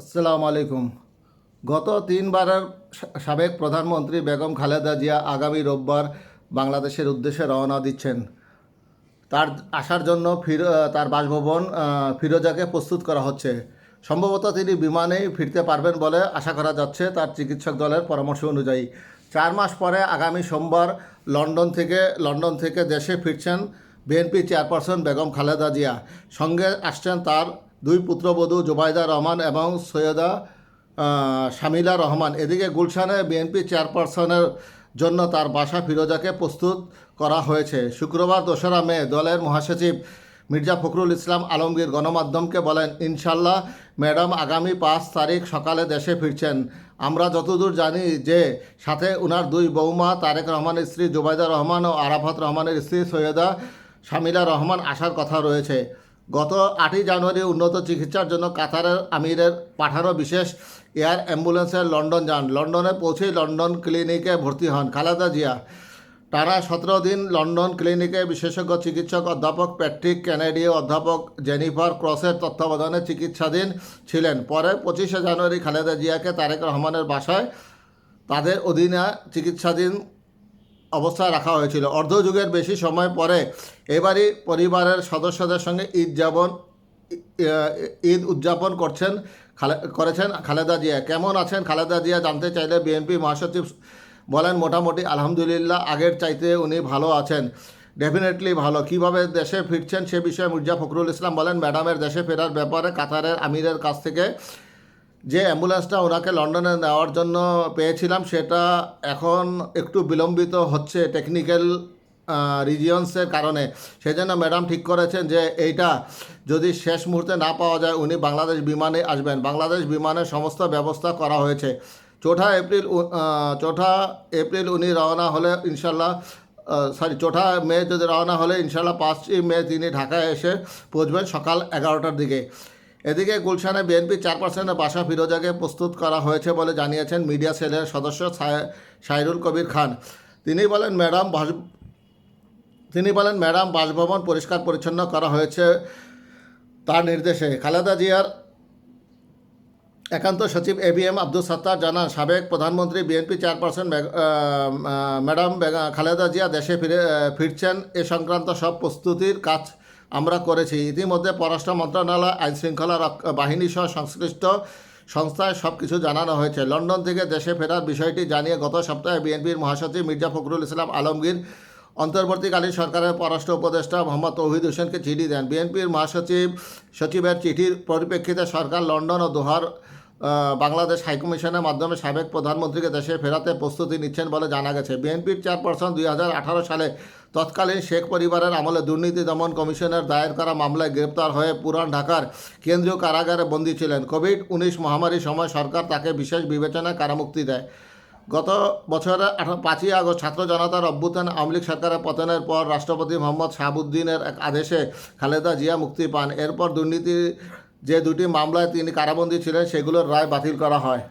আসসালামু আলাইকুম। গত তিনবারের সাবেক প্রধানমন্ত্রী বেগম খালেদা জিয়া আগামী রোববার বাংলাদেশের উদ্দেশ্যে রওনা দিচ্ছেন। তার আসার জন্য ফির তার বাসভবন ফিরোজাকে প্রস্তুত করা হচ্ছে। সম্ভবত তিনি বিমানেই ফিরতে পারবেন বলে আশা করা যাচ্ছে তার চিকিৎসক দলের পরামর্শ অনুযায়ী। চার মাস পরে আগামী সোমবার লন্ডন থেকে লন্ডন থেকে দেশে ফিরছেন বিএনপি চেয়ারপারসন বেগম খালেদা জিয়া। সঙ্গে আসছেন তার দুই পুত্রবধূ জুবাইদা রহমান এবং সৈয়দা শামিলা রহমান। এদিকে গুলশানে বিএনপি চেয়ারপারসনের জন্য তার বাসা ফিরোজাকে প্রস্তুত করা হয়েছে। শুক্রবার দোসরা মে দলের মহাসচিব মির্জা ফখরুল ইসলাম আলমগীর গণমাধ্যমকে বলেন ইনশাল্লাহ ম্যাডাম আগামী পাঁচ তারিখ সকালে দেশে ফিরছেন। আমরা যতদূর জানি যে সাথে ওনার দুই বৌমা তারেক রহমানের স্ত্রী জুবাইদা রহমান ও আরাফাত রহমানের স্ত্রী সৈয়দা শামিলা রহমান আসার কথা রয়েছে। গত আটই জানুয়ারি উন্নত চিকিৎসার জন্য কাতারের আমিরের পাঠানো বিশেষ এয়ার অ্যাম্বুলেন্সে লন্ডন যান। লন্ডনে পৌঁছে লন্ডন ক্লিনিকে ভর্তি হন খালেদা জিয়া। টানা সতেরো দিন লন্ডন ক্লিনিকে বিশেষজ্ঞ চিকিৎসক অধ্যাপক প্যাট্রিক কেনেডি অধ্যাপক জেনিফার ক্রসের তত্ত্বাবধানে চিকিৎসাধীন ছিলেন। পরে পঁচিশে জানুয়ারি খালেদা জিয়াকে তারেক রহমানের বাসায় তাদের অধীনে চিকিৎসাধীন অবস্থায় রাখা হয়েছিল। অর্ধযুগের বেশি সময় পরে এবারই পরিবারের সদস্যদের সঙ্গে ঈদ যাপন ঈদ উদযাপন করছেন করেছেন খালেদা জিয়া। কেমন আছেন খালেদা জিয়া জানতে চাইলে বিএনপি মহাসচিব বলেন, মোটামুটি আলহামদুলিল্লাহ, আগের চাইতে উনি ভালো আছেন। ডেফিনেটলি ভালো। কীভাবে দেশে ফিরছেন সে বিষয়ে মির্জা ফখরুল ইসলাম বলেন, ম্যাডামের দেশে ফেরার ব্যাপারে কাতারের আমিরের কাছ থেকে যে অ্যাম্বুলেন্সটা ওনাকে লন্ডনে নেওয়ার জন্য পেয়েছিলাম, সেটা এখন একটু বিলম্বিত হচ্ছে টেকনিক্যাল রিজিয়ন্সের কারণে। সেজন্য ম্যাডাম ঠিক করেছেন যে এইটা যদি শেষ মুহূর্তে না পাওয়া যায়, উনি বাংলাদেশ বিমানে আসবেন। বাংলাদেশ বিমানের সমস্ত ব্যবস্থা করা হয়েছে। চৌঠা এপ্রিল চৌঠা এপ্রিল উনি রওনা হলে ইনশাল্লাহ সরি চৌঠা মে যদি রওনা হলে ইনশাল্লাহ পাঁচই মে তিনি ঢাকায় এসে পৌঁছবেন সকাল এগারোটার দিকে। এদিকে গুলশানে বিএনপি চেয়ারপারসনের বাসা ফিরোজাকে প্রস্তুত করা হয়েছে বলে জানিয়েছেন মিডিয়া সেলের সদস্য সায়- সাইরুল কবির খান। তিনি বলেন, ম্যাডাম তিনি বলেন, ম্যাডাম, বাসভবন পরিষ্কার পরিচ্ছন্ন করা হয়েছে তার নির্দেশে। খালেদা জিয়ার একান্ত সচিব A B M Abdul Sattar জানান, সাবেক প্রধানমন্ত্রী BNP chairperson madam Khaleda Zia দেশে ফিরে ফিরছেন। এ সংক্রান্ত সব প্রস্তুতির কাজ আমরা করেছি। ইতিমধ্যে পররাষ্ট্র মন্ত্রণালয় আইন শৃঙ্খলা বাহিনী সহ সংশ্লিষ্ট সংস্থায় সব কিছু জানানো হয়েছে। লন্ডন থেকে দেশে ফেরার বিষয়টি জানিয়ে গত সপ্তাহে বিএনপির মহাসচিব মির্জা ফখরুল ইসলাম আলমগীর অন্তর্বর্তীকালীন সরকারের পররাষ্ট্র উপদেষ্টা মোহাম্মদ তৌহিদ হোসেনকে চিঠি দেন। বিএনপির মহাসচিব সচিবের চিঠির পরিপ্রেক্ষিতে সরকার লন্ডন ও দোহার বাংলাদেশ হাইকমিশনের মাধ্যমে সাবেক প্রধানমন্ত্রীকে দেশে ফেরাতে প্রস্তুতি নিচ্ছেন বলে জানা গেছে। বিএনপির চেয়ারপারসন দুই হাজার আঠারো সালে তৎকালীন শেখ পরিবারের আমলে দুর্নীতি দমন কমিশনের দায়ের করা মামলায় গ্রেপ্তার হয়ে পুরান ঢাকার কেন্দ্রীয় কারাগারে বন্দী ছিলেন। কোভিড উনিশ মহামারীর সময় সরকার তাকে বিশেষ বিবেচনায় কারামুক্তি দেয়। গত বছরের পাঁচই আগস্ট ছাত্র জনতার অভ্যুত্থান আওয়ামী লীগ সরকারের পতনের পর রাষ্ট্রপতি মোহাম্মদ শাহাবুদ্দিনের এক আদেশে খালেদা জিয়া মুক্তি পান। এরপর দুর্নীতি যে দুটি মামলায় তিনি কারাবন্দী ছিলেন সেগুলোর রায় বাতিল করা হয়।